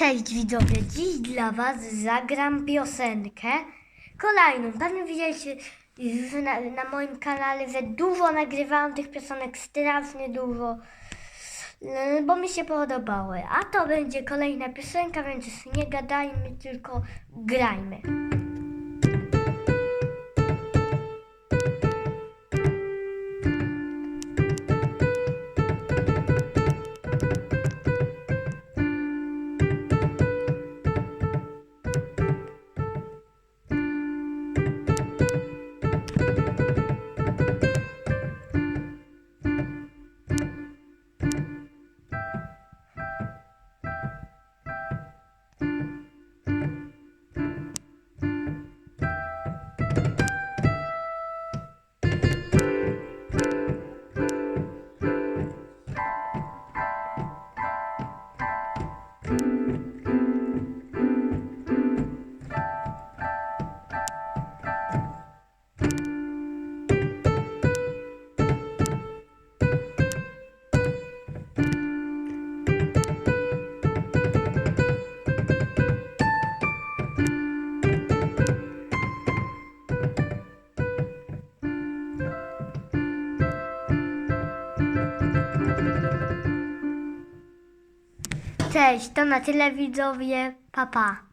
Cześć widzowie, dziś dla was zagram piosenkę kolejną. Pewnie widzieliście na, na moim kanale, że dużo nagrywałam tych piosenek, strasznie dużo, e, bo mi się podobały. A to będzie kolejna piosenka, więc nie gadajmy, tylko grajmy. Cześć, to na tyle widzowie, pa pa.